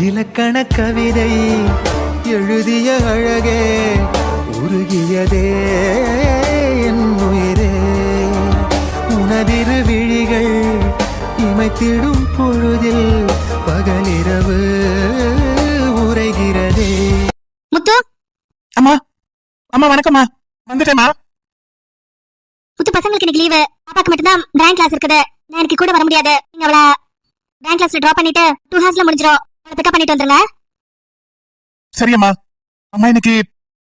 இலக்கண கவிதை எழுதிய அழகே உருகியதே என் உயிரே. உனதிரு விழிகள் இமைத்திடும் பொழுதில் பகலிரவு உரைகிறதே. முத்து? அம்மா அம்மா வணக்கம்மா. வந்துட்டேம்மா. முத்து பசங்களுக்கு இன்னைக்கு லீவு பாப்பாக்கு மட்டும்தான் டான்ஸ் கிளாஸ் இருக்குது. நான் எனக்கு கூட வர முடியாது. நீங்க அவள டான்ஸ் கிளாஸ்ல டிராப் பண்ணிட்டு டூ ஹார்ஸ்ல முடிஞ்சிரும். அவளை பிக்கப் பண்ணிட்டு வந்துருங்க. சரியம்மா. அம்மா இன்னைக்கு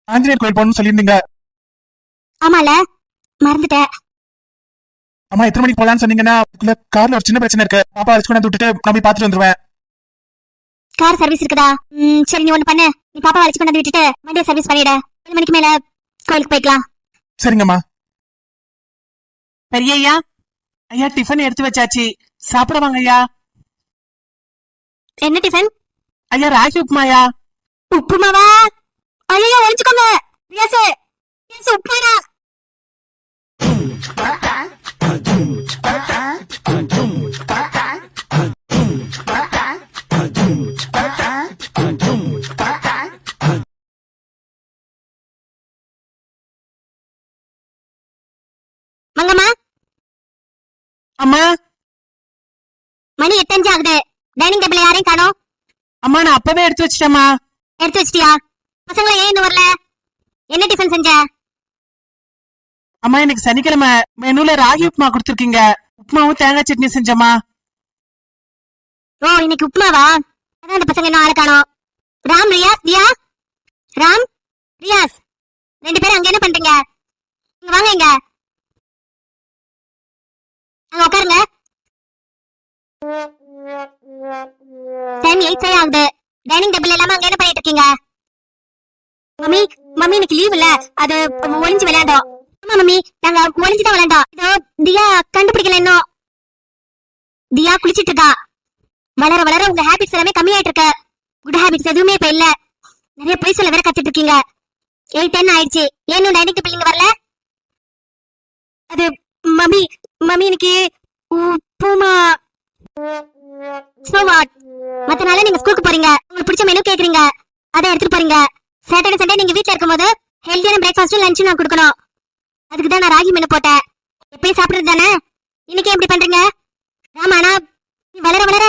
ஆஞ்சநேயர் கோயில் போகணும்னு சொல்லியிருந்தீங்க. ஆமால மறந்துட்டேன். அம்மா எத்தனை மணிக்கு போலான்னு சொன்னீங்கன்னா அதுக்குள்ள கார்ல ஒரு சின்ன பிரச்சனை இருக்கு. பாப்பா அழைச்சு கொண்டு விட்டுட்டு நான் போய் பார்த்துட்டு வந்துருவேன். கார் சர்வீஸ் இருக்குதா? ம், சரி நீ ஒண்ணு பண்ணு. நீ பாப்பா அழைச்சு கொண்டு வந்து விட்டுட்டு வண்டியை சர்வீஸ் பண்ணிடு. ஏழு மணிக்கு மேல கோயிலுக்கு போய்க்கலாம். சரிங்கம்மா. பெரியய்யா ஐயா டிஃபன் எடுத்து வச்சாச்சு. சாப்பிட வாங்க ஐயா என்ன டிஃபன் ஐயா ராகி உப்புமாயா? உப்புமாவா? ஐயோ ஒழிச்சுக்கோங்க ரியாசு ரியாசு உப்புமாடா. மங்கம்மா? அம்மா? மணி எட்டஞ்சு ஆகுது. டைனிங் டேபிள் யாரையும் காணோம்? அம்மா நான் அப்பவே எடுத்து வச்சிட்டேம்மா. எடுத்து வச்சிட்டியா? பசங்களை ஏன் இன்னும் வரல? என்ன டிஃபன் செஞ்ச? அம்மா எனக்கு சனிக்கிழமை மெனுல ராகி உப்புமா கொடுத்துருக்கீங்க. உப்புமாவும் தேங்காய் சட்னி செஞ்சம்மா. ஓ இன்னைக்கு உப்புமாவா? அதான் அந்த பசங்க இன்னும் ஆளை காணோம். ராம் ரியாஸ் தியா? ராம் ரியாஸ். ரெண்டு பேரும் அங்க என்ன பண்றீங்க? இங்க வாங்க இங்க. அங்க உட்காருங்க. டைம் எயிட் ஃபைவ் ஆகுது. டைனிங் டேபிள் இல்லாம அங்க என்ன பண்ணிட்டு இருக்கீங்க? மம்மி மம்மி எனக்கு லீவ் இல்ல. அது ஒளிஞ்சு விளையாண்டோம். ஆமா மம்மி நாங்க ஒளிஞ்சு தான் விளையாண்டோம். இதோ தியா கண்டுபிடிக்கல இன்னும். தியா குளிச்சிட்டு இருக்கா. வளர வளர உங்க ஹாபிட்ஸ் எல்லாமே கம்மியாயிட்டு இருக்கு குட் ஹாபிட்ஸ் எதுவுமே இப்ப இல்ல. நிறைய பொய் சொல்ல வேற கத்துட்டு இருக்கீங்க. எயிட் டென் ஆயிடுச்சு. ஏன் டைனிங் டேபிள் இங்க வரல? அது மம்மி மம்மி எனக்கு பூமா சோ வாட் மத்த நாள நீங்க ஸ்கூலுக்கு போறீங்க. உங்களுக்கு பிடிச்ச மெனு கேக்குறீங்க. அதை எடுத்துட்டு போறீங்க. சாட்டர்டே சண்டே நீங்க வீட்ல இருக்கும்போது ஹெல்த்தியான பிரேக்ஃபாஸ்டும் லஞ்சும் நான் கொடுக்கணும். அதுக்கு தான் நான் ராகி மெனு போட்டேன். எப்பயும் சாப்பிடுறது தானே? இன்னைக்கு எப்படி பண்றீங்க? ஆமா நீ வளர வளர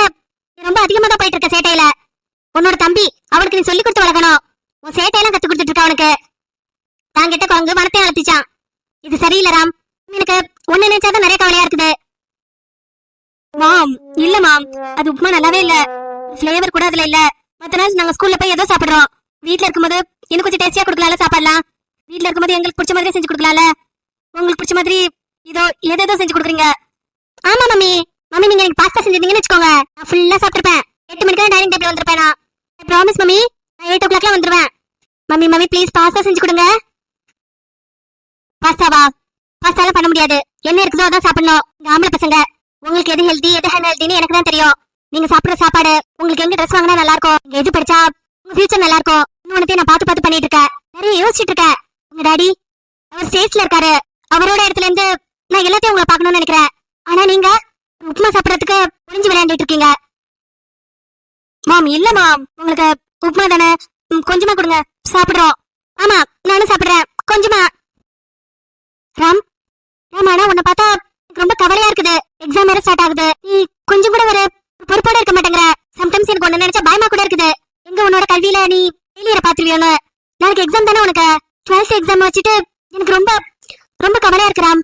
நீ ரொம்ப அதிகமா தான் போயிட்டு இருக்க சேட்டையில. உன்னோட தம்பி அவனுக்கு நீ சொல்லி கொடுத்து வளர்க்கணும். உன் சேட்டையெல்லாம் கத்து கொடுத்துட்டு இருக்க அவனுக்கு? தான் கிட்ட குரங்கு மனத்தை அழுத்திச்சான். இது சரியில்லை ராம். எனக்கு ஒன்னு நினைச்சாதான் நிறைய கவலையா இருக்குது. மாம் இல்ல மாம். அது உப்புமா நல்லாவே இல்ல. ஃபிளேவர் கூட அதுல இல்ல. மத்த நாள் நாங்க ஸ்கூல்ல போய் ஏதோ சாப்பிடுறோம். வீட்ல இருக்கும்போது இன்னும் கொஞ்சம் டேஸ்டியா கொடுக்கலாம்ல சாப்பாடலாம்? வீட்ல இருக்கும்போது எங்களுக்கு பிடிச்ச மாதிரி செஞ்சு கொடுக்கலாம்ல? உங்களுக்கு பிடிச்ச மாதிரி இதோ ஏதேதோ செஞ்சு கொடுக்குறீங்க? ஆமா மம்மி. மம்மி நீங்க எனக்கு பாஸ்தா செஞ்சிருந்தீங்கன்னு வச்சுக்கோங்க. நான் ஃபுல்லா சாப்பிட்டுருப்பேன். எட்டு மணிக்கு தான் டைனிங் டேபிள் வந்திருப்பேன்? நான் ப்ராமிஸ் மம்மி. நான் எயிட் ஓ கிளாக்லாம் வந்துருவேன். மம்மி மம்மி ப்ளீஸ் பாஸ்தா செஞ்சு கொடுங்க. பாஸ்தாவா பாஸ்தாலாம் பண்ண முடியாது. என்ன இருக்குதோ அதான் சாப்பிடணும். இந்த ஆம்பளை பசங்க. உங்களுக்கு எது ஹெல்தி எது ஹெல்தின்னு எனக்கு தான் தெரியும். நீங்க சாப்பிடுற சாப்பாடு உங்களுக்கு எங்க ட்ரெஸ் வாங்கினா நல்லா இருக்கும் நீங்க எது படிச்சா உங்க ஃபியூச்சர் நல்லா இருக்கும் இன்னொன்னு நான் பார்த்து பார்த்து பண்ணிட்டு இருக்கேன். நிறைய யோசிச்சுட்டு இருக்கேன். உங்க டாடி அவர் ஸ்டேட்ஸ்ல இருக்காரு. அவரோட இடத்துல இருந்து நான் எல்லாத்தையும் உங்களை பார்க்கணும்னு நினைக்கிறேன். ஆனா நீங்க உப்புமா சாப்பிடறதுக்கு புரிஞ்சு விளையாண்டுட்டு இருக்கீங்க. மாம் இல்ல மாம். உங்களுக்கு உப்புமா தானே? கொஞ்சமா கொடுங்க. சாப்பிடுறோம். ஆமா நானும் சாப்பிடுறேன். கொஞ்சமா. ராம் ராம் ஆனா உன்னை பார்த்தா எனக்கு ரொம்ப கவலையா இருக்குது. எக்ஸாம் வேற ஸ்டார்ட் ஆகுது. நீ கொஞ்சம் கூட ஒரு பொறுப்போட இருக்க மாட்டேங்கிற. சம்டைம்ஸ் எனக்கு ஒண்ணு நினைச்சா பயமா கூட இருக்குது. எங்க உன்னோட கல்வியில நீ ஃபெயிலியரை பாத்துருவியோன்னு நாளைக்கு எக்ஸாம் தானே உனக்கு? டுவெல்த் எக்ஸாம் வச்சுட்டு எனக்கு ரொம்ப ரொம்ப கவலையா இருக்கிறாம்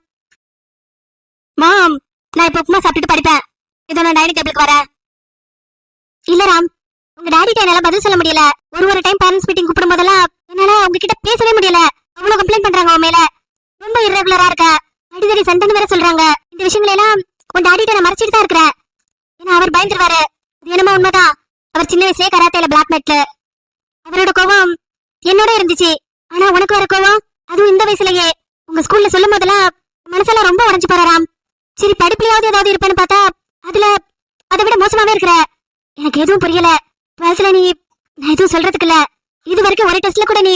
மாம் நான் இப்ப உப்புமா சாப்பிட்டுட்டு படிப்பேன். இதோ நான் டைனிங் டேபிளுக்கு வரேன். இல்ல ராம். உங்க டாடிட்ட என்னால பதில் சொல்ல முடியல. ஒரு ஒரு டைம் பேரண்ட்ஸ் மீட்டிங் கூப்பிடும் போதெல்லாம் என்னால உங்ககிட்ட பேசவே முடியல. அவ்வளவு கம்ப்ளைண்ட் பண்றாங்க உன் மேல. ரொம்ப irregular-ஆ இருக்க. அடிதடி சண்டைன்னு வேற சொல்றாங்க. இந்த விஷயங்களை எல்லாம் உன் டாடிட்ட நான் மறைச்சிட்டு தான் இருக்கிறேன். ஏன்னா அவர் பயந்துருவாரு. அது என்னமோ உண்மைதான். அவர் சின்ன வயசுலயே கராத்தேல பிளாக் பெல்ட் அவரோட கோவம் என்னோட இருந்துச்சு. ஆனா உனக்கு வர கோவம் அதுவும் இந்த வயசுலயே. உங்க ஸ்கூல்ல சொல்லும் போதெல்லாம் மனசெல்லாம் ரொம்ப உடஞ்சு போறாராம். சரி படிப்புலயாவது ஏதாவது இருப்பேன்னு பார்த்தா அதுல அதை விட மோசமாவே இருக்கிற. எனக்கு எதுவும் புரியல. டுவெல்த்ல நீ நான் எதுவும் சொல்றதுக்கு இல்ல. இது வரைக்கும் ஒரு டெஸ்ட்ல கூட நீ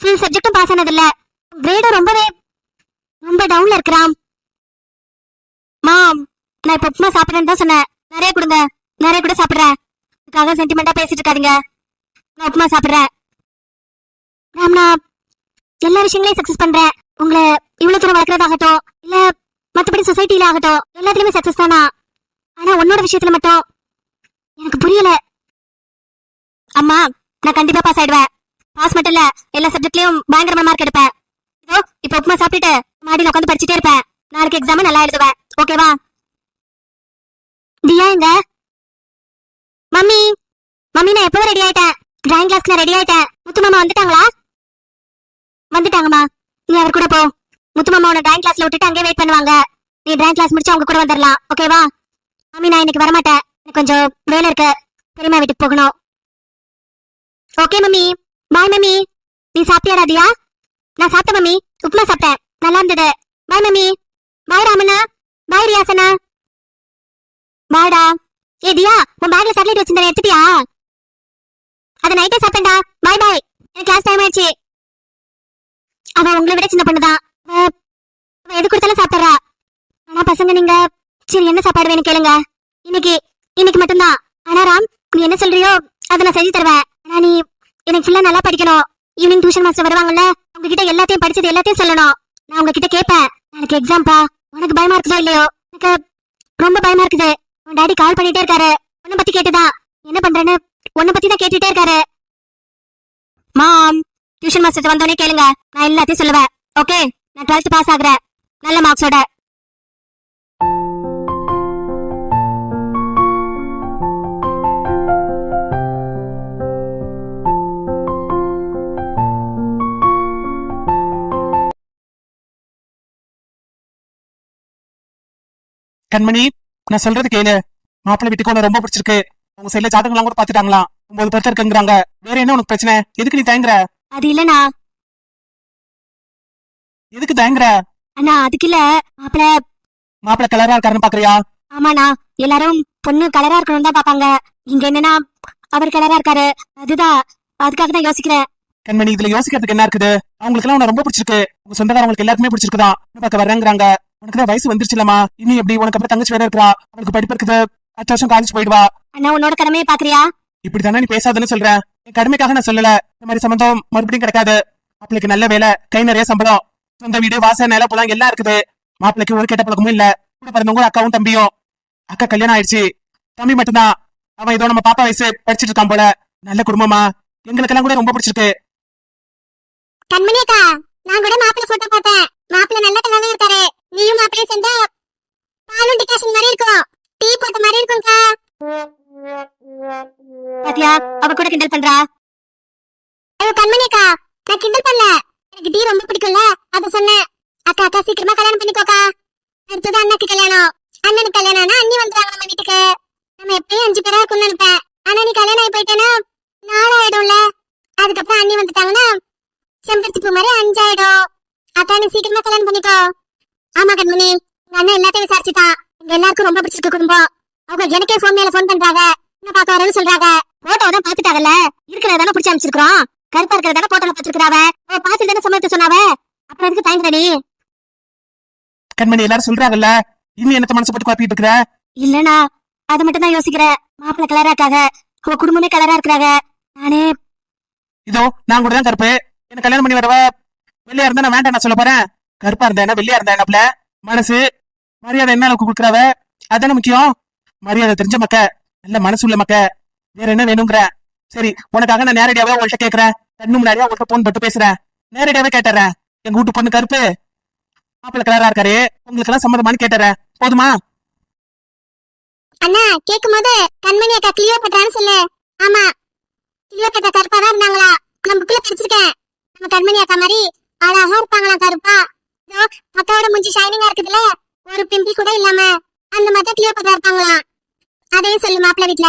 ஃபுல் சப்ஜெக்டும் பாஸ் ஆனது இல்ல கிரேடும் ரொம்பவே ரொம்ப டவுன்ல இருக்கிறான் மாம் நான் இப்ப உப்புமா சாப்பிடுறேன்னு தான் சொன்னேன். நிறைய கொடுங்க. நிறைய கூட சாப்பிடுறேன். அதுக்காக சென்டிமெண்டா பேசிட்டு இருக்காதீங்க. நான் உப்புமா சாப்பிடுறேன். மேம் நான் எல்லா விஷயங்களையும் சக்சஸ் பண்றேன். உங்களை இவ்வளவு தூரம் வளர்க்கறதாகட்டும் இல்ல மத்தபடி சொசைட்டில ஆகட்டும் எல்லாத்துலயுமே சக்சஸ் தானா? ஆனா உன்னோட விஷயத்துல மட்டும் எனக்கு புரியல. அம்மா நான் கண்டிப்பா பாஸ் ஆயிடுவேன். பாஸ் மட்டும் இல்ல எல்லா சப்ஜெக்ட்லயும் பயங்கரமா மார்க் எடுப்பேன். இதோ இப்ப உப்புமா சாப்பிட்டுட்டு மாடியில் உட்காந்து படிச்சுட்டே இருப்பேன். நாளைக்கு எக்ஸாம் நல்லா எழுதுவேன். ஓகேவா தியா எங்க? மம்மி மம்மி நான் எப்பவும் ரெடி ஆயிட்டேன்? டிராயிங் நான் ரெடி ஆயிட்டேன். முத்து மாமா வந்துட்டாங்களா? வந்துட்டாங்கம்மா. நீ அவர் கூட போ. முத்து மாமா உன டிராயிங் கிளாஸ்ல விட்டுட்டு அங்கேயே வெயிட் பண்ணுவாங்க. நீ டிராயிங் கிளாஸ் முடிச்சு அவங்க கூட வந்துடலாம் ஓகேவா மம்மி நான் இன்னைக்கு வரமாட்டேன். எனக்கு கொஞ்சம் வேலை இருக்கு. பெரியமா வீட்டுக்கு போகணும். Okay mummy. Bye mummy. நீ சாப்பிட்டியா தியா? நான் சாப்பிட்டேன் மம்மி. உப்புமா சாப்பிட்டேன். நல்லா இருந்தது. Bye mummy. பாய் ராமண்ணா. பாய் ரியாசனா பாய்டா ஏ தியா உன் பேக்ல சாக்லேட் வச்சிருந்தேன் எடுத்துட்டியா? அதை நைட்டே சாப்பிட்டேன்டா. பாய் பாய் எனக்கு கிளாஸ் டைம் ஆயிடுச்சு. அவன் உங்களை விட சின்ன பொண்ணுதான். அவன் எது கொடுத்தாலும் சாப்பிட்றா. ஆனா பசங்க நீங்க சரி என்ன சாப்பாடு வேணும் கேளுங்க. இன்னைக்கு இன்னைக்கு மட்டும்தான். ஆனா ராம் நீ என்ன சொல்றியோ அதை நான் செஞ்சு தருவேன். ஆனா நீ எனக்கு ஃபுல்லா நல்லா படிக்கணும். ஈவினிங் டியூஷன் மாஸ்டர் வருவாங்கல்ல உங்ககிட்ட எல்லாத்தையும் படிச்சது எல்லாத்தையும் சொல்லணும். நான் உங்ககிட்ட கேட்பேன். நாளைக்கு எக்ஸாம்பா உனக்கு பயமா இருக்குதா இல்லையோ? எனக்கு ரொம்ப பயமா இருக்குது. உன் டாடி கால் பண்ணிட்டே இருக்காரு. உன்னை பத்தி கேட்டுதான். என்ன பண்றேன்னு உன்னை பத்தி தான் கேட்டுட்டே இருக்காரு. மாம் டியூஷன் மாஸ்டர் வந்தோடனே கேளுங்க. நான் எல்லாத்தையும் சொல்லுவேன். ஓகே நான் டுவெல்த் பாஸ் ஆகுறேன். நல்ல மார்க்ஸோட கண்மணி நான் சொல்றது கேளு. மாப்பிள்ளை வீட்டுக்கு உனக்கு ரொம்ப பிடிச்சிருக்கு. உங்க சைடுல ஜாதகம்லாம் கூட பாத்துட்டாங்களாம் ஒன்பது பேர்த்த இருக்குங்கிறாங்க. வேற என்ன உனக்கு பிரச்சனை? எதுக்கு நீ தயங்குற? அது இல்லனா எதுக்கு தயங்குற? அண்ணா அதுக்கு இல்ல. மாப்பிள மாப்பிள்ளை கலரா இருக்காருன்னு பாக்குறியா? ஆமாண்ணா. எல்லாரும் பொண்ணு கலரா இருக்கணும் தான் பாப்பாங்க. இங்க என்னன்னா அவர் கலரா இருக்காரு. அதுதான் அதுக்காக தான் யோசிக்கிறேன். கண்மணி இதுல யோசிக்கிறதுக்கு என்ன இருக்குது? அவங்களுக்கு எல்லாம் உன ரொம்ப பிடிச்சிருக்கு. உங்க சொந்தக்காரங்களுக்கு எல்லாருக்குமே பிடிச்சிருக்குதான். பார்க்க வர்றேங்கிறாங்க? உனக்கு தான் வயசு வந்துருச்சுலமா இனி எப்படி உனக்கு அப்புறம் தங்கச்சி வேற இருக்கா? அவளுக்கு படிப்பு இருக்குது. அடுத்த வருஷம் காலேஜ் போயிடுவா. அண்ணா உன்னோட கடமையை பாக்குறியா இப்படி தானே நீ பேசாதுன்னு சொல்றேன் என் கடமைக்காக நான் சொல்லல. இந்த மாதிரி சம்பந்தம் மறுபடியும் கிடைக்காது. மாப்பிளைக்கு நல்ல வேலை கை நிறைய சம்பளம் சொந்த வீடு வாச நில புலம் எல்லாம் இருக்குது. மாப்பிளைக்கு ஒரு கெட்ட பழக்கமும் இல்ல. கூட பிறந்தவங்க அக்காவும் தம்பியும். அக்கா கல்யாணம் ஆயிடுச்சு. தம்பி மட்டும்தான். அவன் ஏதோ நம்ம பாப்பா வயசு படிச்சிட்டு இருக்கான் போல. நல்ல குடும்பமா எங்களுக்கெல்லாம் கூட ரொம்ப பிடிச்சிருக்கு. கண்மணி அக்கா நான் கூட மாப்பிள்ளை போட்டோ பார்த்தேன். மாப்பிள்ளை நல்ல கலரா இருக்காரு. நீயும் மாப்பிள்ளையும் சேர்ந்தா பாலும் டிகாஷன் மாதிரி இருக்கும். டீ போட்ட மாதிரி இருக்கும்க்கா. பாத்தியா அவ கூட கிண்டல் பண்றா? ஐயோ கண்மணி அக்கா நான் கிண்டல் பண்ணல. எனக்கு டீ ரொம்ப பிடிக்கும்ல அத சொன்னேன். அக்கா அக்கா சீக்கிரமா கல்யாணம் பண்ணிக்கோக்கா. அடுத்தது அண்ணாக்கு கல்யாணம். அண்ணனுக்கு கல்யாணம்னா அண்ணி வந்துருவாங்க நம்ம வீட்டுக்கு? நம்ம எப்பயும் அஞ்சு பேரா இருக்கும்னு நினைப்பேன். ஆனா நீ கல்யாணம் ஆகி போயிட்டேன்னா நாலாயிடும்ல. அதுக்கப்புறம் அண்ணி வந்துட்டாங்கன்னா செம்பருத்தி பூ மாதிரி அஞ்சாயிடும். அக்கா நீ சீக்கிரமா கல்யாணம் பண்ணிக்கோ. ஆமா கண்மணி உங்க அண்ணன் எல்லாத்தையும் விசாரிச்சுட்டான். இங்க எல்லாருக்கும் ரொம்ப பிடிச்சிருக்கு குடும்பம். அவங்க எனக்கே போன் மேல போன் பண்றாங்க. என்ன பார்க்க வரேன்னு சொல்றாங்க. போட்டோ தான் பாத்துட்டாங்கல்ல இருக்கிறதானே பிடிச்சி அமைச்சிருக்கிறோம் கருப்பா இருக்கிறதானே போட்டோல பாத்துருக்காவ அவ. பாத்து தானே சம்மதத்தை சொன்னாவ? அப்புறம் எதுக்கு தயங்குற நீ? கண்மணி எல்லாரும் சொல்றாங்கல்ல. இன்னும் என்னத்த மனசு போட்டு குழப்பிட்டு இருக்கிற? இல்லனா அது மட்டும் தான் யோசிக்கிறேன் மாப்பிள்ள கலரா இருக்காங்க அவ குடும்பமே கலரா இருக்கிறாங்க நானே இதோ நான் கூட தான் கருப்பு. என்ன கல்யாணம் பண்ணி வரவ? வெள்ளையா இருந்தா நான் வேண்டாம் நான் சொல்ல போறேன். கருப்பா இருந்தா என்ன? வெள்ளையா இருந்தா மனசு. மரியாதை என்ன அளவுக்கு கொடுக்குறவ? அதானே முக்கியம். மரியாதை தெரிஞ்ச மக்க நல்ல மனசு உள்ள மக்க வேற என்ன வேணுங்கிற? சரி உனக்காக நான் நேரடியாவே உங்கள்கிட்ட கேக்குறேன். கண்ணு முன்னாடியா உங்கள்கிட்ட போன் போட்டு பேசுறேன். நேரடியாவே கேட்டுறேன். எங்க வீட்டு பொண்ணு கருப்பு. மாப்பிள்ள கலரா இருக்காரு. உங்களுக்கு எல்லாம் சம்மதமானு கேட்டுறேன். போதுமா? அண்ணா கேக்கும் போது கண்மணி அக்கா கிளியோ பண்றான்னு சொல்லு. ஆமா. கிளியோ பட்டா கருப்பா தான் இருந்தாங்களா? நம்ம புக்ல படிச்சிருக்கேன். நம்ம கண்மணி அக்கா மாதிரி அழகா இருப்பாங்களா கருப்பா? இதோ அக்காவோட மூஞ்சி ஷைனிங்கா இருக்குதுல ஒரு பிம்பிள் கூட இல்லாம அந்த மாதிரி கிளியோ பட்டா இருப்பாங்களா அதையும் சொல்லு மாப்பிள்ள வீட்ல.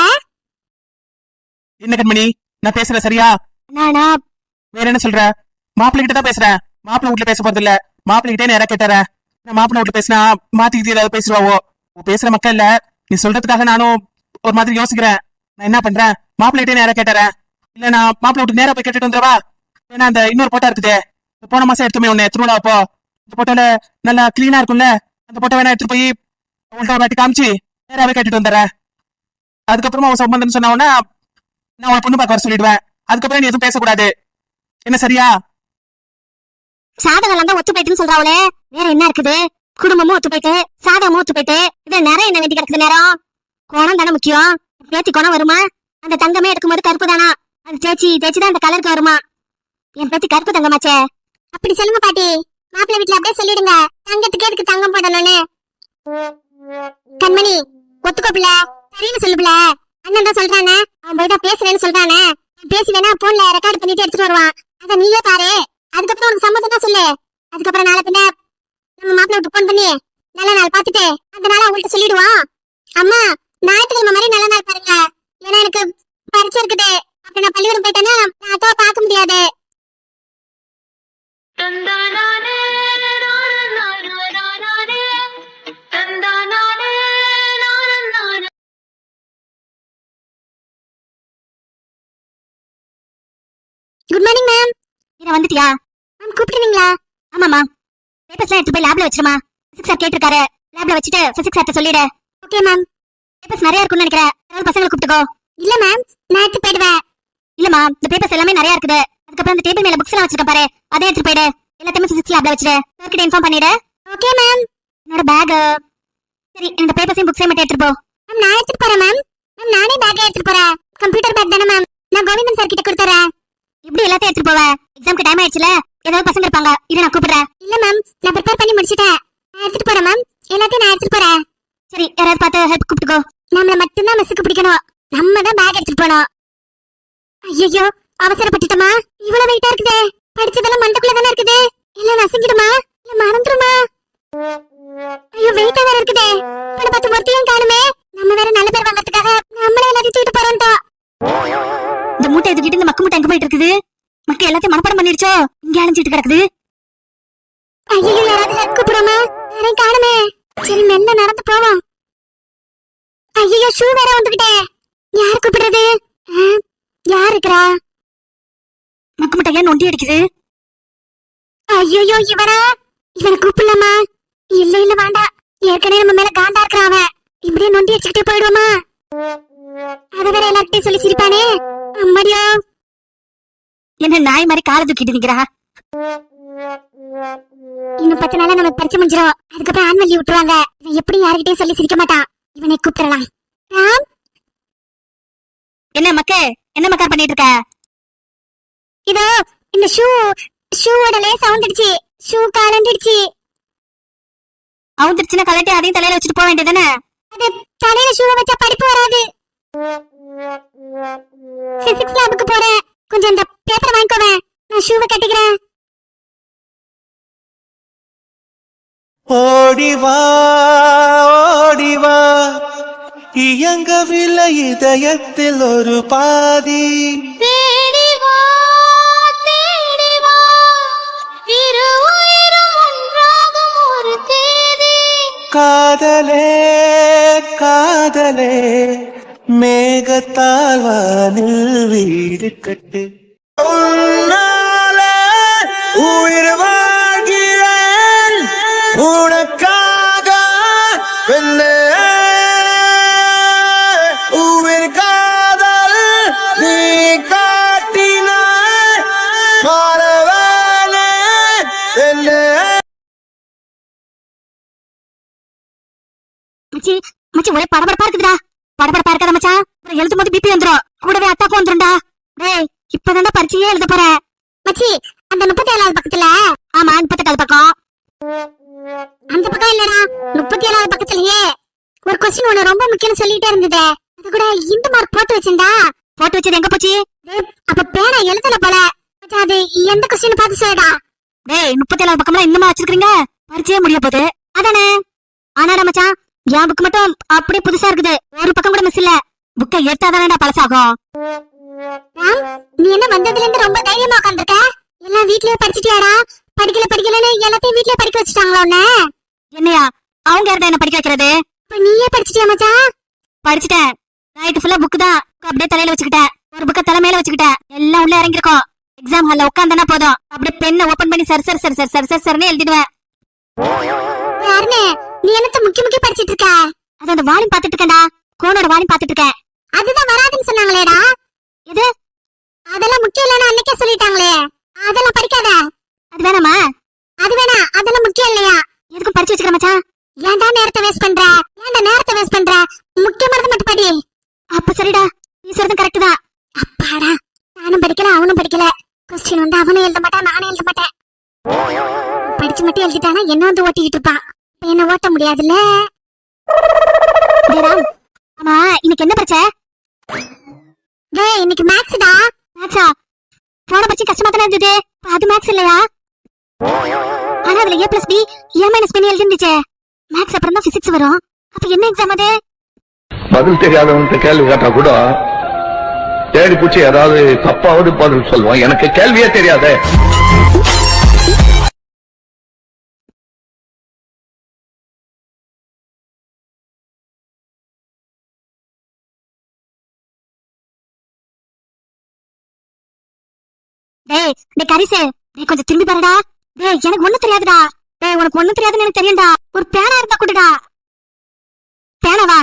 என்ன கண்மணி? நான் பேசுற சரியா? நானா? வேற என்ன சொல்ற? மாப்பிள்ளை கிட்ட தான் பேசுறேன். மாப்பிள்ளை வீட்டுல பேச போறது இல்ல. மாப்பிள்ளை கிட்டே நேரா கேட்டுறேன் நான் மாப்பிள்ளை வீட்டுல பேசினா மாத்தி கீத்தி ஏதாவது பேசுவாவோ பேசுற மக்கள் இல்ல. நீ சொல்றதுக்காக நானும் ஒரு மாதிரி யோசிக்கிறேன். நான் என்ன பண்றேன்? மாப்பிள்ளை கிட்டே நேரா கேட்டுறேன். இல்ல நான் மாப்பிள்ளை வீட்டு நேரா போய் கேட்டுட்டு வந்துடவா? ஏன்னா அந்த இன்னொரு போட்டோ இருக்குது. இந்த போன மாசம் எடுத்துமே ஒண்ணு திருவிழா அப்போ அந்த போட்டோல நல்லா கிளீனா இருக்கும்ல? அந்த போட்டோ வேணா எடுத்துட்டு போய் உங்கள்ட்ட வாட்டி காமிச்சு நேராவே கேட்டுட்டு வந்துடுறேன். அதுக்கப்புறமா அவன் சம்பந்தம் சொன்ன நான் உன பொண்ணு பார்க்க வர சொல்லிடுவேன். அதுக்கப்புறம் நீ எதுவும் பேசக்கூடாது. என்ன சரியா? சாதகம் தான் ஒத்து போயிட்டுன்னு சொல்றாங்களே வேற என்ன இருக்குது? குடும்பமும் ஒத்து போயிட்டு சாதகமும் ஒத்து போயிட்டு இதுல நிறைய என்ன வேண்டி கிடக்குது நேரம்? குணம் தானே முக்கியம்? பேத்தி குணம் வருமா? அந்த தங்கமே எடுக்கும்போது கருப்பு தானா? அது தேய்ச்சி தேய்ச்சி தான் அந்த கலருக்கு வருமா? என் பேத்தி கருப்பு தங்கமாச்சே. அப்படி சொல்லுங்க பாட்டி. மாப்பிள்ளை வீட்டுல அப்படியே சொல்லிடுங்க. தங்கத்துக்கு எதுக்கு தங்கம் போடணும்னு? கண்மணி ஒத்துக்கோ சரின்னு சொல்லு அண்ணன் தான் சொல்றானே. அவன் போய் தான் பேசுறேன்னு சொல்றானே. பேசி வேணா போன்ல ரெக்கார்ட் பண்ணிட்டு எடுத்துட்டு வருவான். அத நீயே பாரு. அதுக்கப்புறம் உனக்கு சம்மதம் தான் சொல்லு? அதுக்கப்புறம் நாளை பின்ன நம்ம மாப்பிள்ளை விட்டு போன் பண்ணி நல்ல நாள் பார்த்துட்டு அந்த நாள் அவங்கள்ட்ட சொல்லிடுவோம். அம்மா ஞாயிற்றுக்கிழமை மாதிரி நல்ல நாள் பாருங்க. ஏன்னா எனக்கு பரிச்சை இருக்குது. அப்புறம் நான் பள்ளிக்கூடம் போயிட்டேன்னா நான் அக்காவை பார்க்க முடியாது. குட் மார்னிங் மேம் நீங்க வந்துட்டியா? மேம் கூப்பிட்டுருந்தீங்களா ஆமாமா பேப்பர்ஸ்லாம் எடுத்து போய் லேப்ல வச்சிருமா. பிசிக்ஸ் சார் கேட்டிருக்காரு. லேப்ல வச்சுட்டு பிசிக்ஸ் சார்ட்ட சொல்லிடு. ஓகே மேம் பேப்பர்ஸ் நிறைய இருக்கும்னு நினைக்கிறேன். யாராவது பசங்களை கூப்பிட்டுக்கோ. இல்ல மேம் நான் எடுத்து போயிடுவேன். இல்லம்மா இந்த பேப்பர்ஸ் எல்லாமே நிறைய இருக்குது. அதுக்கப்புறம் இந்த டேபிள் மேல புக்ஸ் எல்லாம் வச்சிருக்க பாரு. அதை எடுத்து போயிடு. எல்லாத்தையுமே பிசிக்ஸ் லேப்ல வச்சிடு. சார்கிட்ட இன்ஃபார்ம் பண்ணிடு. ஓகே மேம் என்னோட பேக் சரி இந்த பேப்பர்ஸையும் புக்ஸையும் மட்டும் எடுத்துட்டு போ. மேம் நான் எடுத்துட்டு போறேன் மேம் மேம் நானே பேக் எடுத்துட்டு போறேன். கம்ப்யூட்டர் பேக் தானே மேம் நான் கோவிந்தன் சார் கிட்ட கொடுத்துறேன். இப்படி எல்லாத்தையும் எடுத்துட்டு போவ? எக்ஸாம்க்கு டைம் ஆயிடுச்சுல? ஏதாவது பசங்க இருப்பாங்க. இரு நான் கூப்பிடுறேன். இல்ல மேம் நான் ப்ரிப்பேர் பண்ணி முடிச்சிட்டேன். நான் எடுத்துட்டு போறேன் மேம் எல்லாத்தையும் நான் எடுத்துட்டு போறேன். சரி யாராவது பார்த்து ஹெல்ப் கூப்பிட்டுக்கோ நம்மள மட்டும்தான் மிஸ்ஸுக்கு பிடிக்கணும் நம்ம தான் பேக் எடுத்துட்டு போனோம் ஐயோ அவசரப்பட்டுட்டோமா? இவ்வளவு வெயிட்டா இருக்குதே. படிச்சதெல்லாம் மண்டக்குள்ள தானே இருக்குது? எல்லாம் நசுங்கிடுமா? இல்ல மறந்துருமா? ஐயோ வெயிட்டா வேற இருக்குதே. இப்ப பார்த்து ஒருத்தையும் காணுமே. நம்ம வேற நல்ல பேர் வாங்கறதுக்காக நம்மளே எல்லாத்தையும் தூக்கிட்டு போறோம்டா. இந்த மூட்டை தூக்கிட்டு இந்த மக்கு மூட்டை எங்க போயிட்டு இருக்குது? மக்கு எல்லாத்தையும் மனப்பாடம் பண்ணிடுச்சோ? இங்க அலைஞ்சிட்டு கிடக்குது. ஐயோ யாராவது எனக்கு கூப்பிடுமா யாரையும் காணுமே. சரி மெல்ல நடந்து போவோம். ஐயோ ஷூ வேற வந்துகிட்டே யார் கூப்பிடுறது? யார் இருக்கிறா? மக்கு மூட்டை ஏன் நொண்டி அடிக்குது. ஐயோ இவனா இவனை கூப்பிடலாமா? இல்ல இல்ல வேண்டாம். ஏற்கனவே நம்ம மேல காண்டா இருக்கிறான் அவன். இப்படியே நொண்டி அடிச்சுக்கிட்டே போயிடுவோமா? அத வேற எல்லார்கிட்டயும் சொல்லி சிரிப்பானே? அம்மாடியோ. என்ன நாய் மாதிரி காலை தூக்கிட்டு நிக்கிறா? இன்னும் பத்து நாளா நமக்கு பரிச்சை முடிஞ்சிரும். அதுக்கப்புறம் ஆன்வல் லீவ் விட்டுருவாங்க. இவன் எப்படி யாருக்கிட்டயும் சொல்லி சிரிக்க மாட்டான். இவனை கூப்பிடலாம் ராம்? என்ன மக்கே என்ன மக்கா பண்ணிட்டு இருக்க? இதோ இந்த ஷூ ஷூவோட லேஸ் அவுந்துடுச்சு ஷூ கலண்டுடுச்சு அவுந்துடுச்சுன்னா கலட்டி அதையும் தலையில வச்சுட்டு போக வேண்டியதானே அது தலையில ஷூவை வச்சா படிப்பு வராது. பிசிக்ஸ் லேபுக்கு போறேன். கொஞ்சம் இந்த பேப்பர் வாங்கிக்கோவேன் நான் ஷூவை கட்டிக்கிறேன். ஓடிவா ஓடிவா இயங்கவில்லை இதயத்தில் ஒரு பாதி. காதலே காதலே. மேகத்தால் வானில் வீடு கட்டு. ஒரே படபடப்பா இருக்குதுடா. படபடப்பா இருக்காத மச்சான். எழுதும் போது பிபி வந்துரும். கூடவே அத்தாக்கும் வந்துரும்டா. டேய் இப்பதான்டா பரிச்சையே எழுத போற. மச்சி அந்த முப்பத்தி ஏழாவது பக்கத்துல ஆமா முப்பத்தெட்டாவது பக்கம். அந்த பக்கம் இல்லடா. முப்பத்தி ஏழாவது பக்கத்துலயே ஒரு கொஸ்டின் ஒண்ணு ரொம்ப முக்கியம் சொல்லிட்டே இருந்ததே. அது கூட இந்த மார்க் போட்டு வச்சிருந்தா. போட்டு வச்சது எங்க போச்சு? அப்ப பேரை எழுதல போல. அது எந்த கொஸ்டின் பார்த்து சொல்லடா. டேய் முப்பத்தி ஏழாவது பக்கம்லாம் இன்னுமா வச்சிருக்கீங்க பரிச்சையே முடிய போகுது. அதானே? ஆனாடா மச்சான் என் புக் மட்டும் அப்படியே புதுசா இருக்குது. ஒரு பக்கம் கூட மிஸ் இல்ல. புக்கை எடுத்தாதானடா பழசாகும். நீ என்ன வந்ததுல இருந்து ரொம்ப தைரியமா உட்காந்துருக்க எல்லாம் வீட்லயே படிச்சிட்டியாடா? படிக்கல படிக்கலன்னு எல்லாத்தையும் வீட்லயே படிக்க வச்சுட்டாங்களா உன்ன? என்னையா? அவங்க யார்டா என்ன படிக்க வைக்கிறது? இப்ப நீயே படிச்சிட்டியா மச்சான் படிச்சிட்டேன். நைட்டு ஃபுல்லா புக் தான். அப்படியே தலையில வச்சுக்கிட்டேன். ஒரு புக்க தலை மேல வச்சுக்கிட்டேன். எல்லாம் உள்ள இறங்கிருக்கோம் எக்ஸாம் ஹால்ல உட்காந்தனா போதும். அப்படியே பெண்ணை ஓபன் பண்ணி சர் சர் சர் சர் சர் சர் சர்னு எழுதிடுவேன். நீ என்னத்த முக்கி முக்கி படிச்சிட்டு இருக்க அது அந்த வாலிம் பாத்துட்டு இருக்கடா கோனோட வாலிம் பாத்துட்டு இருக்கேன் அதுதான் வராதுன்னு சொன்னாங்களேடா. இது அதெல்லாம் முக்கியம் இல்லைன்னு அன்னைக்கே சொல்லிட்டாங்களே. அதெல்லாம் படிக்காத. அது வேணாமா? அது வேணா. அதெல்லாம் முக்கியம் இல்லையா? எதுக்கும் படிச்சு வச்சுக்கிற மச்சான்? ஏன்டா நேரத்தை வேஸ்ட் பண்ற? ஏன்டா நேரத்தை வேஸ்ட் பண்ற? முக்கியமானது மட்டும் படி. அப்ப சரிடா. நீ சொல்றது கரெக்ட் தான். அப்பாடா. நானும் படிக்கல அவனும் படிக்கல. கொஸ்டின் வந்து அவனும் எழுத மாட்டான் நானும் எழுத மாட்டேன். படிச்சு மட்டும் எழுதிட்டானா என்ன வந்து ஓட்டிக்கிட்டு இருப்பான்? இப்ப ஓட்ட முடியாதுல்ல? ராம், ஆமா இன்னைக்கு என்ன பிரச்சனை டேய் இன்னைக்கு மேக்ஸ்டா மேக்ஸா போன பச்சை கஷ்டமா தானே இருந்தது. அது மேக்ஸ் இல்லையா? ஆனா அதுல A plus B A minus பண்ணி எழுதிருந்துச்சே. மேக்ஸ் அப்புறம் தான் பிசிக்ஸ் வரும். அப்ப என்ன எக்ஸாம் அது? பதில் தெரியாதவன்கிட்ட கேள்வி கேட்டா கூட தேடி பூச்சி ஏதாவது தப்பாவது பதில் சொல்லுவான். எனக்கு கேள்வியே தெரியாதே. டே கரிசே கரிசு கொஞ்சம் திரும்பி பாருடா. டேய் எனக்கு ஒண்ணும் தெரியாதுடா. டே உனக்கு ஒண்ணும் தெரியாதுன்னு எனக்கு தெரியும்டா. ஒரு பேனா இருந்தா கொடுடா. பேனாவா?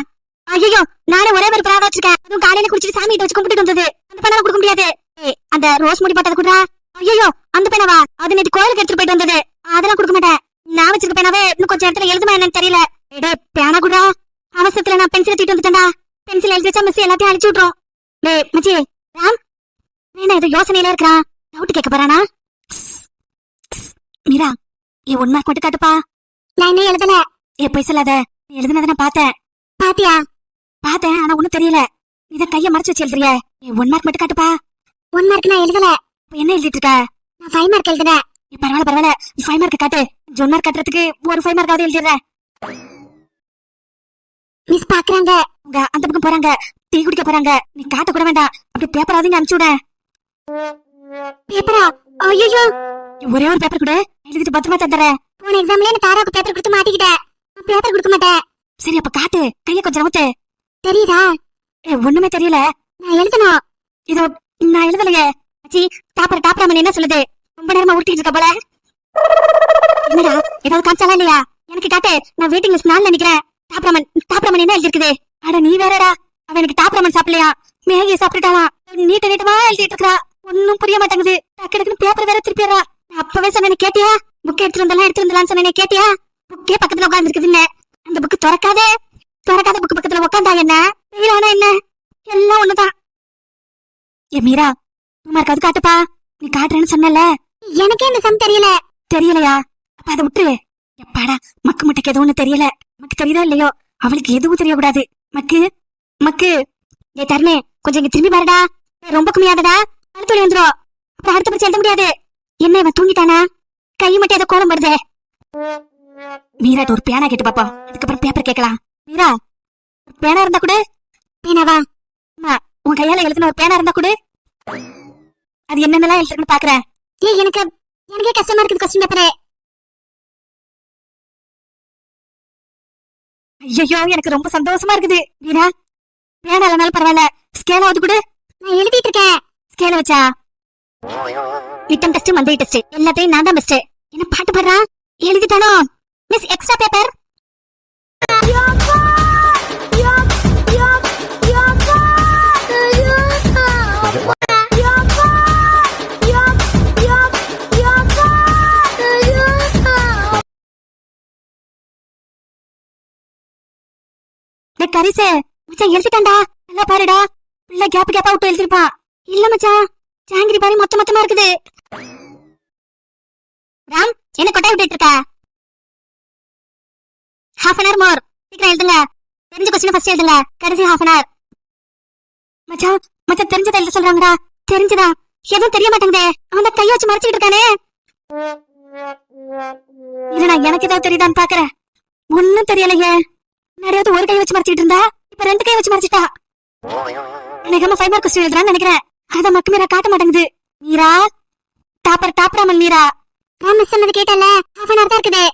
ஐயோ நானே ஒரே ஒரு பேனா வச்சிருக்கேன். அதுவும் காலையில குடிச்சிட்டு சாமி கிட்ட வச்சு கும்பிட்டு வந்தது. அந்த பேனால கொடுக்க முடியாது. அந்த ரோஸ் முடி பட்டது கொடுடா. ஐயோ அந்த பேனாவா? அது நேற்று கோயிலுக்கு எடுத்துட்டு போயிட்டு வந்தது. அதெல்லாம் கொடுக்க மாட்டேன். நான் வச்சிருக்க பேனாவே இன்னும் கொஞ்சம் இடத்துல எழுதுமா என்னன்னு தெரியல. டே பேனா குடுறா அவசரத்துல நான் பென்சில் தூக்கிட்டு வந்துட்டேன்டா. பென்சில் எழுதி வச்சா மிஸ் எல்லாத்தையும் அழிச்சு விட்டுரும். டேய் மச்சி ராம் வேணா ஏதோ யோசனையில இருக்கிறான். டவுட் கேட்க போறானா? மீரா ஏ ஒன் மார்க் மட்டும் காட்டுப்பா. நான் என்ன எழுதல. ஏ போய் சொல்லாத. நீ எழுதுனத நான் பார்த்தேன். பாத்தியா? பார்த்தேன் ஆனா ஒண்ணும் தெரியல. இத கைய மறைச்சு வச்சு எழுதுறிய. ஏ ஒன் மார்க் மட்டும் காட்டுப்பா. ஒன் மார்க் நான் எழுதல. இப்ப என்ன எழுதிட்டு இருக்க? நான் ஃபைவ் மார்க் எழுதுறேன் ஏ, பரவாயில்ல பரவாயில்ல. ஃபைவ் மார்க் காட்டு. ஒன் மார்க் காட்டுறதுக்கு ஒரு ஃபைவ் மார்க்காவது எழுதிடுறேன் மிஸ் பாக்குறாங்க. உங்க அந்த பக்கம் போறாங்க. டீ குடிக்க போறாங்க. நீ காட்ட கூட வேண்டாம். அப்படி பேப்பராவது இங்க அனுப்பிச்சு விட. பேப்பரா ஐயோ ஒரே ஒரு பேப்பர் கூட? எழுதிட்டு பத்திரமா தந்துறேன் போன எக்ஸாம்ல எனக்கு தாராவுக்கு பேப்பர் கொடுத்து மாட்டிக்கிட்டேன் பேப்பர் கொடுக்க மாட்டேன். சரி அப்ப காட்டு. கைய கொஞ்சம் ஊத்து தெரியுதா? ஏ ஒண்ணுமே தெரியல. நான் எழுதணும். இதோ நான் எழுதலையே. அச்சி டாப்பர் டாப்பர் என்ன சொல்லுது? ரொம்ப நேரமா ஊட்டிட்டு இருக்க போல. என்னடா ஏதாவது காமிச்சாலா இல்லையா? எனக்கு காட்டு. நான் வெயிட்டிங் லிஸ்ட் நாள் நினைக்கிறேன். டாப்ரமன் டாப்ரமன் என்ன எழுதிருக்குது அட நீ வேறடா. அவன் எனக்கு டாப்ரமன் சாப்பிடலையா? மேகி சாப்பிட்டுட்டாலாம் நீட்ட நீட்டமா எழுதிட்டு இருக்கா ஒன்னும் புரிய மாட்டேங்குது டக்கு பேப்பர் வேற திருப்பிடுறா. அப்பவே சொன்னேன் கேட்டியா? புக் எடுத்துட்டு வந்தலாம்னு சொன்னேன் கேட்டியா? புக்கே பக்கத்துல உட்காந்துருக்குதுன்னு அந்த புக் திறக்காதே. திறக்காத புக் பக்கத்துல உட்காந்தா என்ன? வெயிலானா என்ன? எல்லாம் ஒண்ணுதான். ஏ மீரா உமாருக்கு அது காட்டுப்பா. நீ காட்டுறேன்னு சொன்னல எனக்கே இந்த சம் தெரியல. தெரியலையா? அப்ப அதை விட்டுரு. எப்பாடா மக்கு முட்டைக்கு எதுவும் தெரியல. மக்கு தெரியுதா இல்லையோ? அவளுக்கு எதுவும் தெரியக்கூடாது. மக்கு மக்கு. ஏ தருணே கொஞ்சம் இங்க திரும்பி பாருடா. ரொம்ப கம்மியாதடா அடுத்த வழி வந்துரும் அப்புறம் அடுத்த பரிச்சு எழுத முடியாது. என்ன இவன் தூங்கிட்டானா? கை மட்டும் ஏதோ கோலம் வருதே. மீராட்ட ஒரு பேனா கேட்டு பாப்போம் அதுக்கப்புறம் பேப்பர் கேட்கலாம். மீரா பேனா இருந்தா கூட. பேனாவா அம்மா உன் கையால எழுதுன ஒரு பேனா இருந்தா கூட. அது என்னென்னலாம் எழுதுறதுன்னு பாக்குறேன். ஏய் எனக்கு எனக்கே கஷ்டமா இருக்குது கொஸ்டின் பேப்பரே ஐயோ எனக்கு ரொம்ப சந்தோஷமா இருக்குது. மீரா பேனா இல்லைனாலும் பரவாயில்ல ஸ்கேலாவது கூட. நான் எழுதிட்டு இருக்கேன். ஸ்கேல வச்சா? ரிட்டன் டெஸ்ட் மந்த்லி டெஸ்ட் எல்லாத்தையும் நான் தான் பெஸ்ட் என்ன பாட்டு பாடுறா? எழுதிட்டானோ? மிஸ் எக்ஸ்ட்ரா பேப்பர் டேய் கரிசே மச்சான் எழுதிட்டான்டா. நல்லா பாருடா. பிள்ளை கேப் கேப்பா விட்டு எழுதிருப்பான் இல்ல மச்சான் ஜாங்கிரி பாரு மொத்த மொத்தமா இருக்குது. ராம் என்ன கொட்டாய் விட்டுட்டு இருக்க? ஹாஃப் அன் ஹவர் மோர் சீக்கிரம் எழுதுங்க. தெரிஞ்ச கொஸ்டின் ஃபர்ஸ்ட் எழுதுங்க. கடைசி ஹாஃப் அன் ஹவர் மச்சான் மச்சான் தெரிஞ்சதை எழுத சொல்றாங்கடா. தெரிஞ்சதா? எதுவும் தெரிய மாட்டேங்குதே. அவன் தான் வச்சு மறைச்சிட்டு இருக்கானே. இல்லடா எனக்கு ஏதாவது தெரியுதான்னு பாக்குறேன். ஒன்னும் தெரியலையே. நிறையாவது ஒரு கை வச்சு மறைச்சிட்டு இருந்தா இப்ப ரெண்டு கை வச்சு மறைச்சிட்டா. எனக்கு ஃபைவ் மார்க் கொஸ்டின் எழுதுறான்னு நினைக்கிறேன். அத மக்கு மீரா காட்ட மாட்டேங்குது. மீரா டாப்பர் டாப்பராமல் மீரா. நான் மிஸ் சொன்னது கேட்டல ஹாஃப் அன் ஹவர் தான் இருக்குது.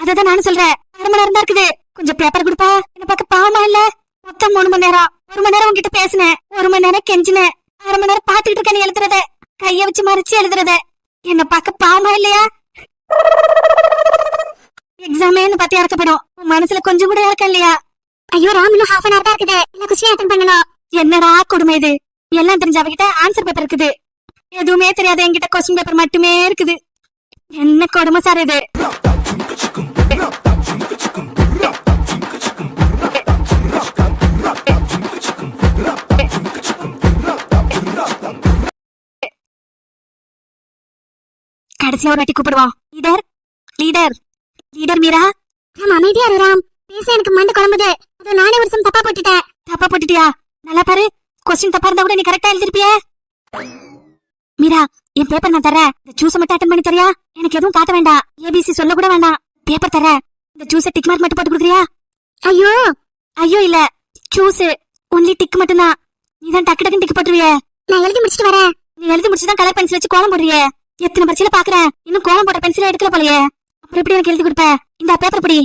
அததான் நானும் சொல்றேன். அரை மணி நேரம் தான் இருக்குது. கொஞ்சம் பேப்பர் கொடுப்பா. என்ன பார்க்க பாவமா இல்ல? மொத்தம் மூணு மணி நேரம். ஒரு மணி நேரம் உங்ககிட்ட பேசினேன். ஒரு மணி நேரம் கெஞ்சினேன். அரை மணி நேரம் பாத்துக்கிட்டு இருக்க நீ எழுதுறத. கைய வச்சு மறைச்சு எழுதுறத. என்ன பார்க்க பாவமா இல்லையா? எக்ஸாமேன்னு பார்த்து இறக்கப்படும் உன் மனசுல கொஞ்சம் கூட இறக்கம் இல்லையா? ஐயோ ராம் இன்னும் ஹாஃப் அன் ஹவர் தான் இருக்குது. எல்லா கொஸ்டின் அட்டன் பண்ணணும். என்னடா கொடுமை இது? எல்லாம் தெரிஞ்ச அவகிட்ட ஆன்சர் பேப்பர் இருக்குது. எதுவுமே தெரியாது என்கிட்ட கொஸ்டின் பேப்பர் மட்டுமே இருக்குது. என்ன கொடுமை சார் இது? கடைசியா ஒரு வாட்டி கூப்பிடுவோம். Leader leader leader Meera? Ram அமைதியா ராம். பேச எனக்கு மண்டை குழம்புது. அது நானே ஒரு தப்பா போட்டுட்டேன். தப்பா போட்டுட்டியா? நல்லா பாரு. கொஸ்டின் தப்பா இருந்தா கூட நீ கரெக்டா எழுதிருப்பியே. மீரா என் பேப்பர் நான் தரேன் இந்த ஜூஸை மட்டும் அட்டன் பண்ணி தரியா எனக்கு எதுவும் காட்ட வேண்டாம். ஏபிசி சொல்ல கூட வேண்டாம். பேப்பர் தரேன் இந்த ஜூஸை டிக் மார்க் மட்டும் போட்டு கொடுக்குறியா? ஐயோ! ஐயோ இல்ல. ஜூஸ் ஒன்லி டிக் மட்டும்தான். நீ தான் டக்கு டக்குன்னு டிக் போட்டுருவியே. நான் எழுதி முடிச்சிட்டு வரேன். நீ எழுதி முடிச்சு தான் கலர் பென்சில் வச்சு கோலம் போடுறியே. எத்தனை பரிசையில பாக்குறேன்? இன்னும் கோலம் போட்ட பென்சில எடுக்கல போலயே. அப்புறம் எப்படி எனக்கு எழுதி கொடுப்ப இந்த பேப்பர் படி.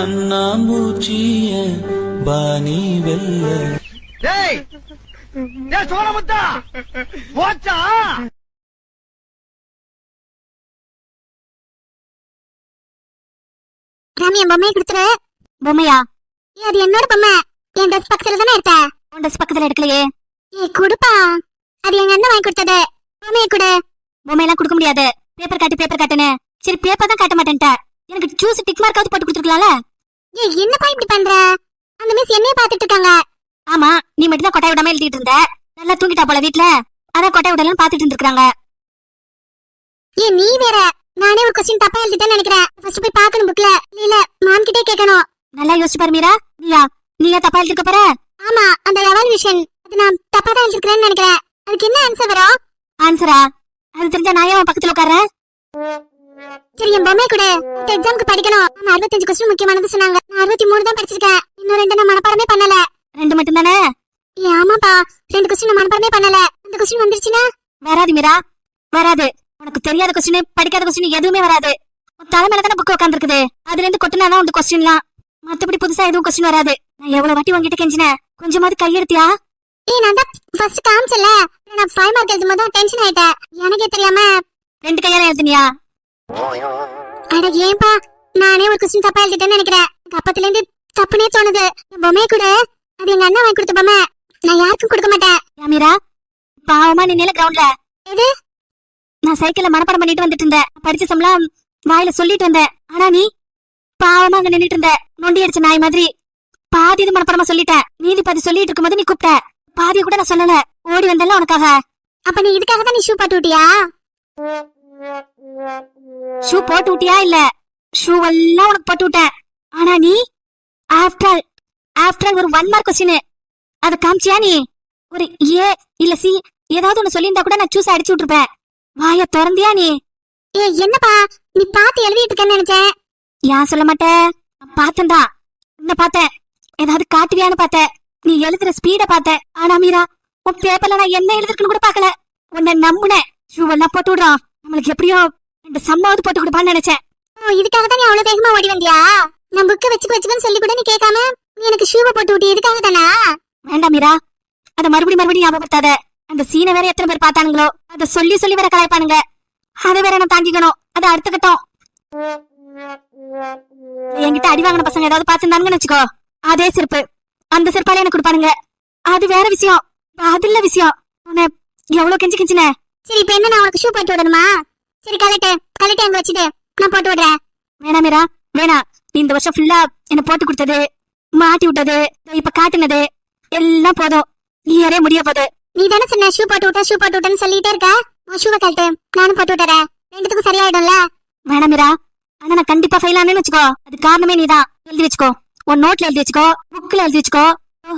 கண்ணாம்பூச்சிய பாணி வெல்ல. டேய் டேய் சோழமுத்தா போச்சா? ராமி என் பொம்மையை கொடுத்துரு. பொம்மையா? ஏ அது என்னோட பொம்மை. என் ட்ரெஸ் பக்கத்துல தானே எடுத்த? உன் ட்ரெஸ் பக்கத்துல எடுக்கலையே. ஏ கொடுப்பா. அது எங்க அண்ணன் வாங்கி கொடுத்தது. பொம்மையை கொடு. பொம்மையெல்லாம் கொடுக்க முடியாது. பேப்பர் காட்டு பேப்பர் காட்டுன்னு. சரி பேப்பர் தான் காட்ட மாட்டேன்ட்ட. எனக்கு ஜூஸ் டிக் மார்க்காவது போட்டு கொடுத்துருக்கலாம்ல? ஏ என்னப்பா இப்படி பண்ற? அந்த மிஸ் என்னைய பாத்துட்டு இருக்காங்க. ஆமா நீ மட்டும் தான் கொட்டாய் விடாம எழுதிட்டு இருந்த. நல்லா தூங்கிட்டா போல வீட்ல. அதான் கொட்டாய் விடலாம் பாத்துட்டு இருந்திருக்காங்க. ஏ நீ வேற. நானே ஒரு கொஸ்டின் தப்பா எழுதிட்டேன்னு நினைக்கிறேன். ஃபர்ஸ்ட் போய் பார்க்கணும் புக்ல இல்ல மாம் கிட்டே கேட்கணும். நல்லா யோசிச்சு பாரு மீரா. நீயா? நீயா தப்பா எழுதிருக்க போற? ஆமா அந்த எவாலுவேஷன் அது நான் தப்பா தான் எழுதிருக்கிறேன்னு நினைக்கிறேன். அதுக்கு என்ன ஆன்சர் வரும்? ஆன்சரா அது தெரிஞ்சா நான் ஏன் பக்கத்துல உட்கார்றேன்? சரி என் பொம்மை கூட இந்த எக்ஸாம்க்கு படிக்கணும். அறுபத்தஞ்சு கொஸ்டின் முக்கியமானது சொன்னாங்க. நான் அறுபத்தி மூணு தான் படிச்சிருக்கேன். இன்னும் ரெண்டு நான் மனப்பாடமே பண்ணல. ரெண்டு மட்டும் தானே ஏ ஆமாப்பா. ரெண்டு கொஸ்டின் நான் மனப்பாடமே பண்ணல. அந்த கொஸ்டின் வந்துருச்சுன்னா? வராது மீரா. வராது. உனக்கு தெரியாத கொஸ்டின் படிக்காத கொஸ்டின் எதுவுமே வராது. உன் தலைமையில தானே புக் உட்காந்துருக்குது அதுல இருந்து கொட்டினாதான் உங்க கொஸ்டின்லாம் மத்தபடி புதுசா எதுவும் கொஸ்டின் வராது. நான் எவ்வளவு வாட்டி உங்ககிட்ட கெஞ்சினேன்? கொஞ்சமாவது கையெடுத்தியா ஏய் நான் தான் ஃபர்ஸ்ட் காமிச்சல நான் ஃபைவ் மார்க் எழுதும் போது டென்ஷன் ஆயிட்டேன். எனக்கே தெரியாம ரெண்டு கையால எழுதுனியா? அட ஏன்பா? நானே ஒரு கொஸ்டின் தப்பா எழுதிட்டேன்னு நினைக்கிறேன். எனக்கு அப்பத்துல இருந்து தப்புனே தோணுது. என் பொம்மையை கூட. அது எங்க அண்ணன் வாங்கி கொடுத்த பொம்மை. நான் யாருக்கும் கொடுக்க மாட்டேன். யாமீரா பாவமா நின்ன கிரவுண்ட்ல எது? நான் சைக்கிள்ல மனப்பாடம் பண்ணிட்டு வந்துட்டு இருந்தேன். படிச்ச சம்பளம் வாயில சொல்லிட்டு வந்தேன். ஆனா நீ பாவமா அங்க நின்னுட்டு இருந்த. நொண்டி அடிச்ச நாய் மாதிரி. பாதி இது மனப்பாடமா சொல்லிட்டேன். நீதி பாதி சொல்லிட்டு இருக்கும்போது நீ கூப்பிட்ட. பாதிய கூட நான் சொல்லல. ஓடி வந்தல உனக்காக. அப்ப நீ இதுக்காக தான் நீ ஷூ போட்டு விட்டியா? ஷூ போட்டு விட்டியா இல்ல? ஷூ எல்லாம் உனக்கு போட்டு விட்டேன் ஆனா நீ ஆஃப்டர் ஆஃப்டர் ஒரு ஒன் மார்க் கொஸ்டின் அத காமிச்சியா நீ? ஒரு ஏ இல்ல சி ஏதாவது ஒண்ணு சொல்லியிருந்தா கூட நான் சூஸ் அடிச்சு விட்டுருப்பேன். வாய திறந்தியா நீ? ஏ என்னப்பா? நீ பார்த்து எழுதிட்டு இருக்கேன்னு நினைச்சேன். ஏன் சொல்ல மாட்டேன் பார்த்தேன் தான். உன்னை பார்த்தேன். ஏதாவது காட்டுவியான்னு பார்த்தேன். நீ எழுதுற ஸ்பீட பார்த்தேன். ஆனா மீரா உன் பேப்பர்ல நான் என்ன எழுதிருக்குன்னு கூட பார்க்கல. உன்னை நம்புனேன். ஷூ எல்லாம் போட்டு விடுறான் நம்மளுக்கு எப்படியோ ரெண்டு சம்மாவது போட்டு கொடுப்பான்னு நினைச்சேன். இதுக்காக தான் நீ அவ்வளவு வேகமா ஓடி வந்தியா? நான் புக்க வச்சுக்க வச்சுக்கன்னு சொல்லி கூட நீ கேட்காம நீ எனக்கு ஷூவை போட்டு விட்டு இதுக்காக தானா? வேண்டாம் மீரா. அத மறுபடியும் மறுபடியும் ஞாபகப்படுத்தாத. அந்த சீனை வேற எத்தனை பேர் பார்த்தானுங்களோ? அத சொல்லி சொல்லி வேற கலாய்ப்பானுங்க. அதை வேற நான் தாங்கிக்கணும். அது அடுத்த கட்டம். என்கிட்ட அடி வாங்கின பசங்க ஏதாவது பார்த்துருந்தாங்கன்னு வச்சுக்கோ. அதே செருப்பு. அந்த செருப்பால எனக்கு கொடுப்பானுங்க. அது வேற விஷயம். அது இல்ல விஷயம். உன்னை எவ்வளவு கெஞ்சி கெஞ்சின? சரி இப்ப என்ன நான் உனக்கு ஷூ போட்டு விடணுமா? சரி கலட்டு கலட்டு அங்க வச்சுட்டு நான் போட்டு விடுறேன். வேணாம் மீரா வேணாம் நீ இந்த வருஷம் ஃபுல்லா என்ன போட்டு கொடுத்தது மாட்டி விட்டது இப்ப காட்டுனது எல்லாம் போதும். இயரே முடிய போகுது நீ தானே சொன்ன ஷூ போட்டு விட்ட ஷூ போட்டு விட்டேன்னு சொல்லிட்டே இருக்க. உன் ஷூவை கழட்டு. நானும் போட்டு விட்டுறேன். ரெண்டுத்துக்கும் சரியாயிடும்ல? வேணாம் மீரா. ஆனா நான் கண்டிப்பா ஃபெயில் ஆனேன்னு வச்சுக்கோ. அது காரணமே நீதான் எழுதி வச்சுக்கோ. உன் நோட்ல எழுதி வச்சுக்கோ. புக்ல எழுதி வச்சுக்கோ.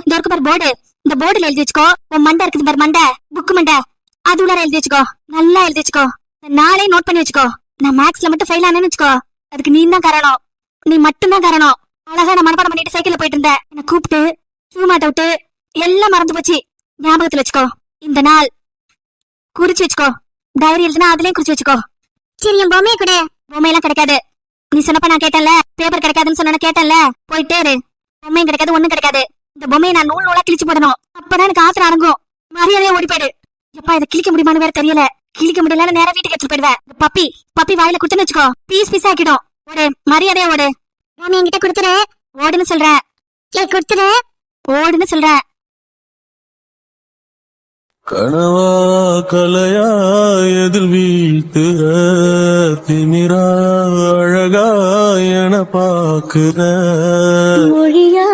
இந்த இருக்கு பாரு போர்டு இந்த போர்டுல எழுதி வச்சுக்கோ. உன் மண்டை இருக்குது பாரு மண்டை. புக் மண்டை. அது உள்ளார எழுதி வச்சுக்கோ. நல்லா எழுதி வச்சுக்கோ. நாளே நோட் பண்ணி வச்சுக்கோ. நான் மேக்ஸ்ல மட்டும் ஃபெயில் ஆனேன்னு வச்சுக்கோ. அதுக்கு நீ தான் காரணம். நீ மட்டும்தான் காரணம். அழகா நான் மனப்பாடம் பண்ணிட்டு சைக்கிள்ல போயிட்டு இருந்தேன். என்ன கூப்பிட்டு ஷூ மாட்ட விட்டு எல்லாம் மறந்து போச்சு. ஞாபகத்துல வச்சுக்கோ. இந்த நாள் குறிச்சு வச்சுக்கோ. டைரி எழுதுனா அதுலயும் குறிச்சு வச்சுக்கோ. சரி என் பொம்மையை கொடு. பொம்மையெல்லாம் கிடைக்காது. நீ சொன்னப்ப நான் கேட்டேன்ல பேப்பர் கிடைக்காதுன்னு சொன்ன கேட்டேன்ல போயிட்டே இரு. பொம்மையும் கிடைக்காது ஒண்ணும் கிடைக்காது. இந்த பொம்மையை நான் நூல் நூலா கிழிச்சு போடணும். அப்பதான் எனக்கு ஆத்திரம் அடங்கும். மரியாதையா ஓடி போயிடு. எப்பா இதை கிழிக்க முடியுமான்னு வேற தெரியல. கிழிக்க முடியலன்னு நேரா வீட்டுக்கு எடுத்துட்டு போயிடுவேன். பப்பி பப்பி வாயில குத்துன்னு வச்சுக்கோ. பீஸ் பீஸ் ஆக்கிடும். ஓடு மரியாதையா ஓடு. நான் என்கிட்ட கொடுத்துரு. ஓடுன்னு சொல்றேன் ஏய் கொடுத்துரு. ஓடுன்னு சொல்றேன் கனவா கலையா எதில் வீழ்த்துக திமிரா அழகா என பாக்குற மொழியா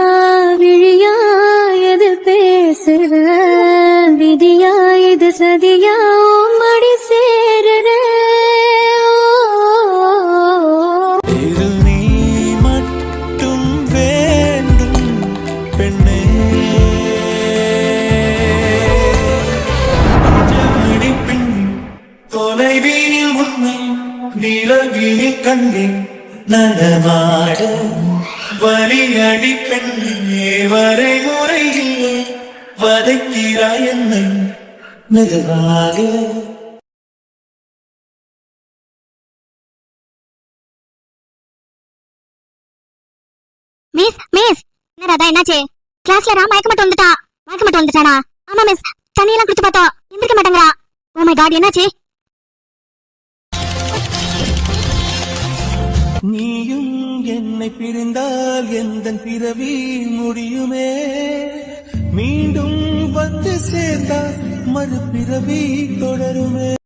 நிலவினில் கண்டேன் நடமாட. வலியடி பெண்ணே வரைமுறை இல்லை வதைக்கிறாய் என்னை மெதுவாக. Miss miss. என்ன ராதா என்னாச்சு? கிளாஸ்ல ரா மயக்க மட்டும் வந்துட்டா மயக்க மட்டும் வந்துட்டானா? ஆமா மிஸ் தண்ணியெல்லாம் குடிச்சு பார்த்தோம். எந்திரிக்க மாட்டேங்கிறா ஓ மை காட் oh என்னாச்சு? நீயும் என்னை பிரிந்தால் எந்த பிறவி முடியுமே? மீண்டும் வந்து சேர்ந்தால் மறுபிறவி தொடருமே.